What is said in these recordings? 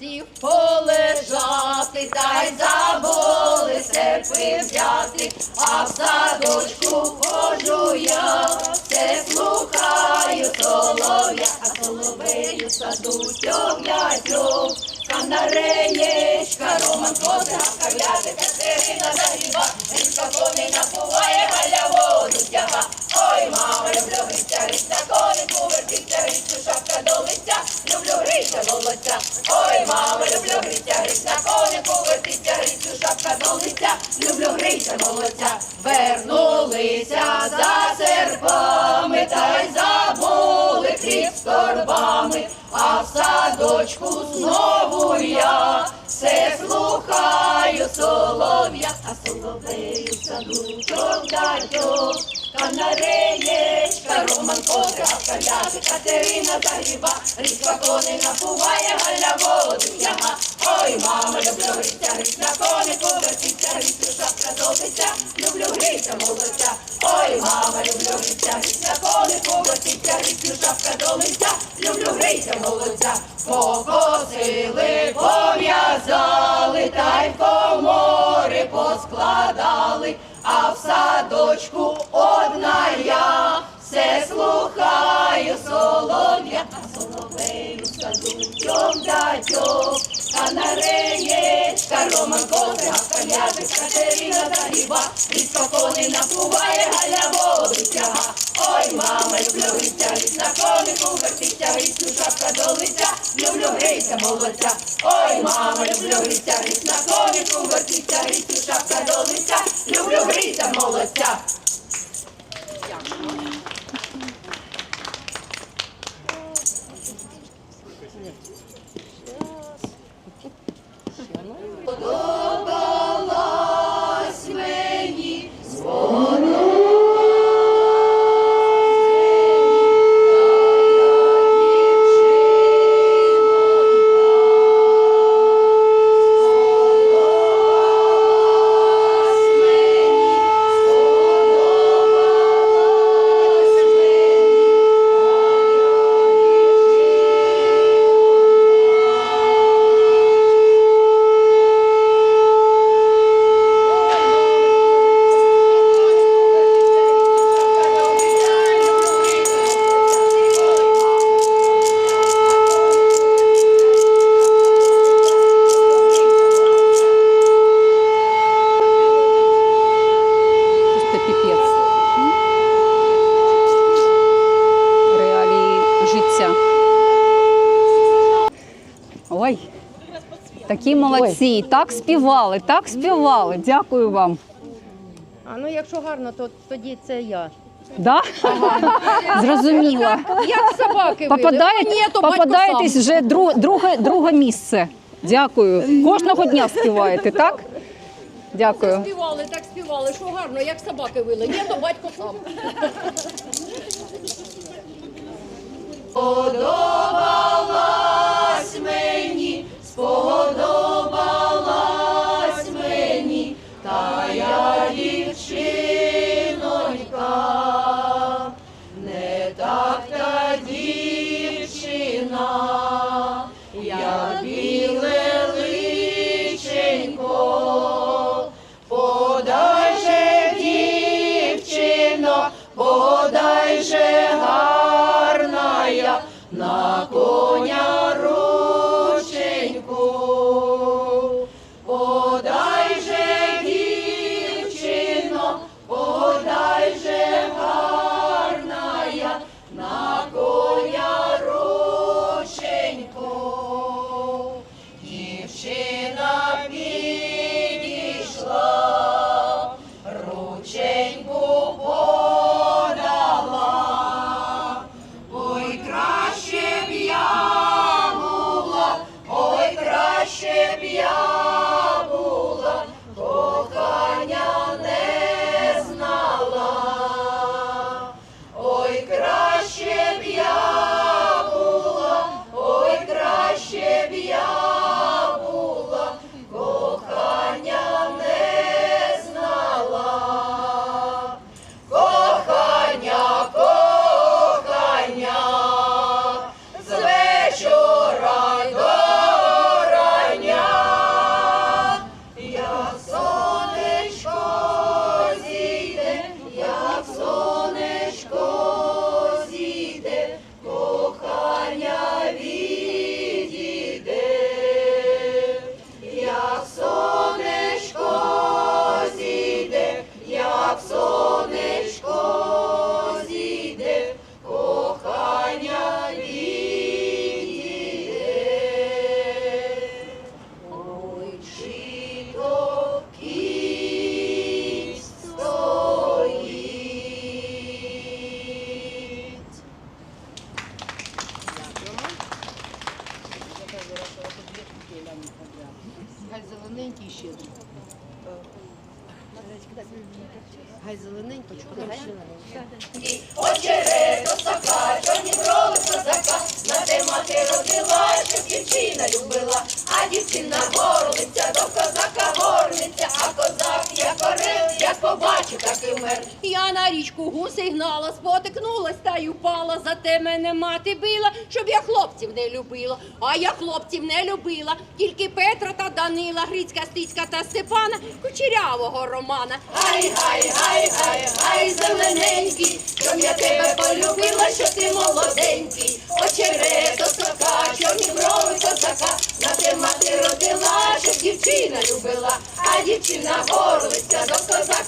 сів полежати, та й забули степи взяти, а в садочку хожу я, все слухаю солов'я, а соловею садуть оглядю. Канареєчка, Роман Козак, Кавляти, Катерина загіба, Річка конина буває, Галя воду тяга. Ой, мама, люблю гриця, гриця, конику вертиться, грицю, шапка до лиця, люблю гриця, волоця. Ой, мама, люблю гриця, гриця, конику вертиться, грицю, шапка до лиця, люблю гриця, волоця. Вернулися за серпами, та й забули хліб з торбами, а в садочку знову я все слухаю солов'я, а соловею садочок даю. Канареєчка, Роман Козак, Каляти, Катерина загіба, річка конина буває, Галя воду тяга. Ой, мама, люблю гриця, гриць на конику, вертиться, грицю, шапка золотиця, люблю гриця, молодця. Ой, мама, люблю гриця, гриць на конику, вертиться, грицю, шапка до люблю гриця, молодця. Покосили, пов'язали, та й комори поскладали, а в садочку одна я. Все слухаю солов'я, а соловею да тьом, Канареєчка, Роман Козак, Каляти, Катерина Таріба, річка конина напуває, Галя тяга. Ой, мама, люблю гриця, ліс на конику, вертиться, грицю, шапка до лиця, люблю гриця, молодця. Ой, мама, люблю гриця, ліс на конику, вертиться, грицю, шапка до лиця, люблю гриця, молодця. Подобалась мені Просто піпець. Реалії життя. Ой, такі молодці. Так співали, так співали. Дякую вам. А ну якщо гарно, то тоді це я. Да? Зрозуміла. Як собаки вили. Попадає, Ні, то батько попадаєтесь сам. вже друг, друге, друге місце. Дякую. Кожного дня співаєте, так? Дякую. Співали, так співали, що гарно, як собаки вили. Ні, то батько сам. Сподобалась мені, сподобалась зелененький, потім Я на річку гуси гнала, спотикнулась та й упала. Зате мене мати била, щоб я хлопців не любила. А я хлопців не любила, тільки Петра та Данила, Грицька, Стицька та Степана, кучерявого Романа. Гай, гай, гай, гай, гай, зелененький, щоб я тебе полюбила, що ти молоденький. Очерет, осока, чорні брови козака, на те мати родила, щоб дівчина любила, а дівчина горлиця, до козака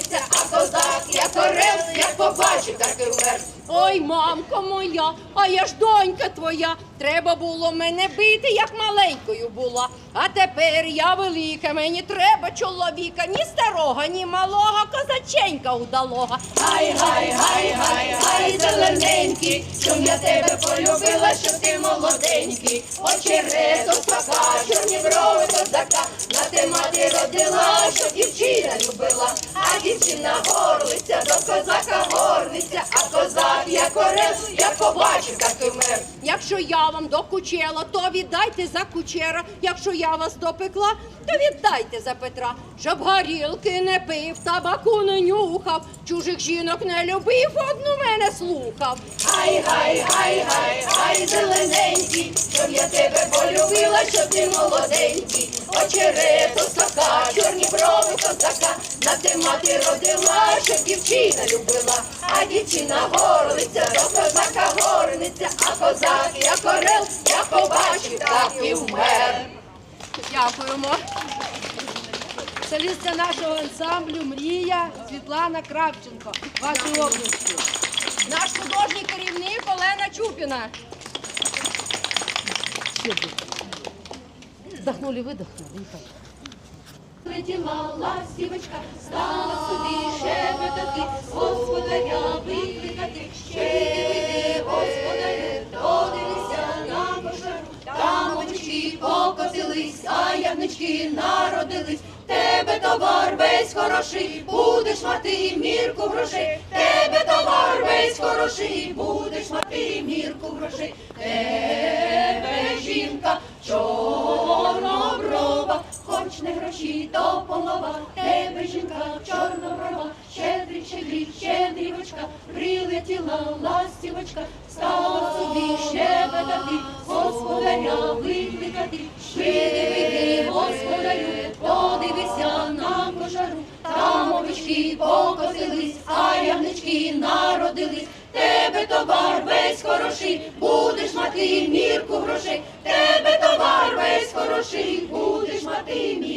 горниця, а козак як орел, як побачив, так і вмер. Ой, мамко моя, а я ж донька твоя. Треба було мене бити, як маленькою була. А тепер я велика, мені треба чоловіка, ні старого, ні малого, козаченька удалого. Гай, гай, гай, гай, гай, зелененький, щоб я тебе полюбила, що ти молоденький. Очерет, осака, чорні брови козака, на те мати родила, що дівчина любила, а дівчина горлиця, до козака горниця, а козак як орел, як побачив, так і вмер. Якщо я вам докучила, то віддайте за кучера. Якщо я вас допекла, то віддайте за Петра. Щоб горілки не пив, табаку не нюхав, чужих жінок не любив, одну мене слухав. Гай, гай, гай, гай, гай, зелененький, щоб я тебе полюбила, що ти молоденький. Очерет, осака, чорні брови козака, на те мати родила, щоб дівчина любила, а дівчина горлиця, до козака горниця, а козак як орел, як побачив, так і вмер. Дякуємо. Солістка нашого ансамблю Мрія Світлана Кравченко. Вашої області. Наш художній керівник Олена Чупіна. Вдохнули, видохнули. Летіла ластівочка, стала собі шепотати, господаря викликати, ще йди, господарю, додивися овечки покотились, а ягнички народились, тебе товар весь хороший, будеш мати мірку грошей, тебе товар весь хороший, будеш мати мірку грошей, тебе жінка чорноброва, хоч не гроші, то полова, тебе жінка чорноброва, щедрівочка, прилетіла ластівочка, стала собі щебетати, господаря викликати, швиди, вийди, господарю, подивися на кошару, там овечки покосились, а ягнички народились, тебе товар весь хороший, будеш мати мірку грошей, тебе товар весь хороший, будеш мати мірку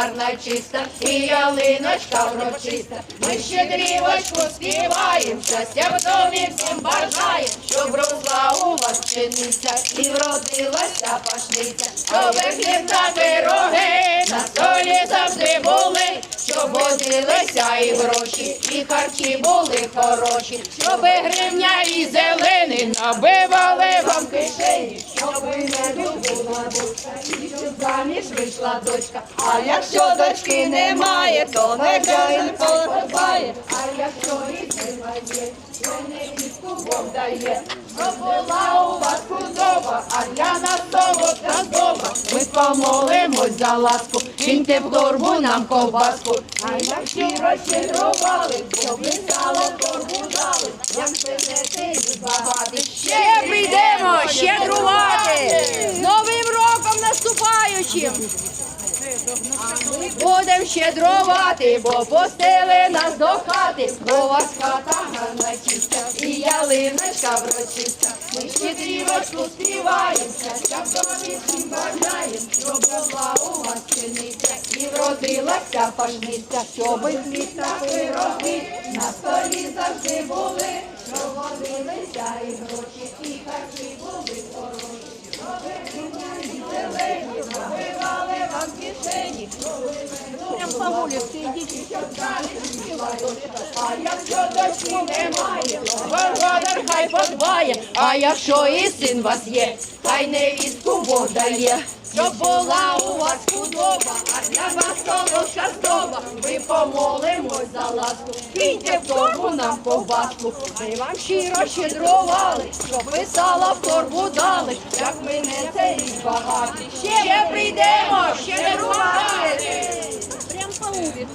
гарна чиста, і ялиночка врочиста. Ми ще дрівочку співаєм, щастя в домі всім бажаєм, щоб росла у вас пшениця і вродилася пашниця, щоб хліб та пироги на столі завжди були, щоб возилися і гроші, і харчі були хороші, щоб гривня і зелени набивали вам кишені, щоб не була дочка, і щоб заміж вийшла дочка. А якщо дочки немає, то не подбає. А якщо і сина Була у вас худоба, а для нас солодка дома. Ми помолимось за ласку, киньте в торбу нам ковбаску. А як щиро щедрували, щедрувати, бо пустили нас до хати, бо вас хата гарна чиста, і ялиночка врочиста. Ми щедрівочку співаєм, щастя в домі всім бажаєм, щоб була у вас пшениця, і вродилася пашниця, щоб хліб та пироги на столі завжди були, щоб водилися і гроші, і харчі були хороші. Щоб гривня і зелені набивали вам кишені, а якщо дочки немає, господар хай подбає. А якщо і син вас є, хай невістку Бог дає. Щоб була у вас худоба, а для вас солодка здоба. Ми помолимось за ласку, киньте в торбу нам ковбаску. Ми вам щиро щедрували, щоб ви сала в торбу дали, як ми не це багаті. Ще прийдемо, щедрувати. Прям по вулиці.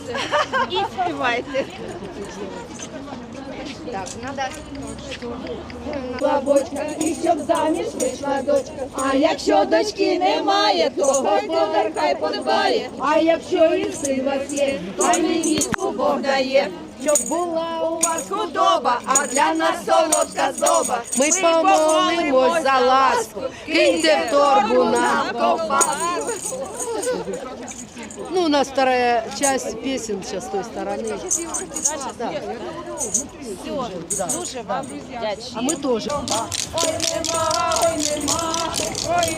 Бабочка, і щоб заміж вийшла дочка. А якщо дочки немає, то господар хай подбає. А якщо і син вас є, хай мені Бог дає. Щоб була у вас худоба, а для нас солодка зоба. Ми помолимось за ласку, киньте в торбу нам ковбаску. Ну, у нас вторая часть песен сейчас с той стороны. Да. А мы тоже. Ой, нема, ой, нема, ой,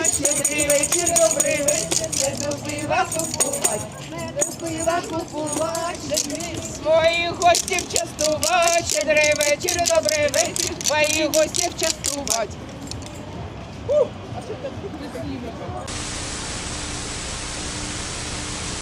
Добрий вечір, добрий вечір, не до пива купувати. Не до пива купувати. Своїх гостів частувати, щедрий вечір, добрий вечір, своїх гостів частувати.